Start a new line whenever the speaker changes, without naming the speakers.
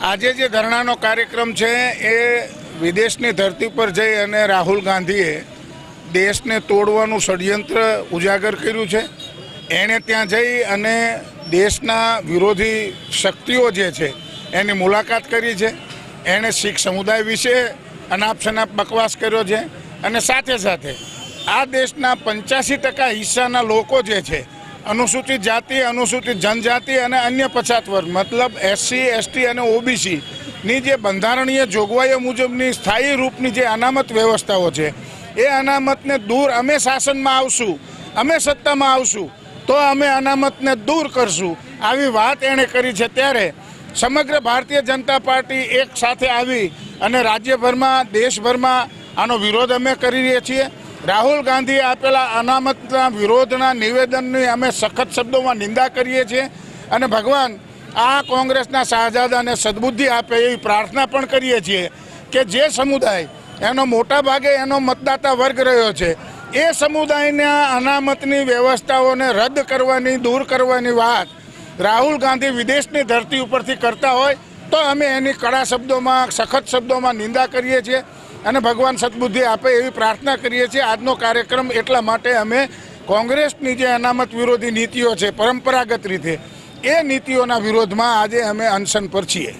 આજે
જે ધરણાનો કાર્યક્રમ છે એ વિદેશની ધરતી પર જઈ અને રાહુલ ગાંધીએ દેશને તોડવાનું ષડયંત્ર ઉજાગર કર્યું છે. એણે ત્યાં જઈ અને દેશના વિરોધી શક્તિઓ જે છે એની મુલાકાત કરી છે. એણે શીખ સમુદાય વિશે અનાપ શનાપ બકવાસ કર્યો છે અને સાથે સાથે આ દેશના પંચ્યાસી ટકા હિસ્સાના લોકો જે છે, અનુસૂચિત જાતિ, અનુસૂચિત જનજાતિ અને અન્ય પછાત વર્ગ, મતલબ એસસી એસટી અને ઓબીસીની જે બંધારણીય જોગવાઈઓ મુજબની સ્થાયી રૂપની જે અનામત વ્યવસ્થાઓ છે, એ અનામતને દૂર અમે શાસનમાં આવશું, અમે સત્તામાં આવશું, તો અમે અનામતને દૂર કરશું. આવી વાત એણે કરી છે ત્યારે સમગ્ર ભારતીય જનતા પાર્ટી એક સાથે આવી અને રાજ્યભરમાં, દેશભરમાં આનો વિરોધ અમે કરી રહ્યા છીએ. રાહુલ ગાંધીએ આપેલા અનામતના વિરોધના નિવેદનની અમે સખત શબ્દોમાં નિંદા કરીએ છીએ અને ભગવાન આ કોંગ્રેસના શાહજાદાને સદબુદ્ધિ આપે એવી પ્રાર્થના પણ કરીએ છીએ કે જે સમુદાય એનો મોટા ભાગે એનો મતદાતા વર્ગ રહ્યો છે, એ સમુદાયના અનામતની વ્યવસ્થાઓને રદ કરવાની, દૂર કરવાની વાત રાહુલ ગાંધી વિદેશની ધરતી ઉપરથી કરતા હોય તો અમે એની કડા શબ્દોમાં, સખત શબ્દોમાં નિંદા કરીએ છીએ. અને ભગવાન સદબુદ્ધિ આપે એવી પ્રાર્થના કરીએ છીએ. આજનો કાર્યક્રમ એટલા માટે અમે કોંગ્રેસની જે અનામત વિરોધી નીતિઓ છે, પરંપરાગત રીતે, એ નીતિઓના વિરોધમાં આજે અમે અનશન પર છીએ.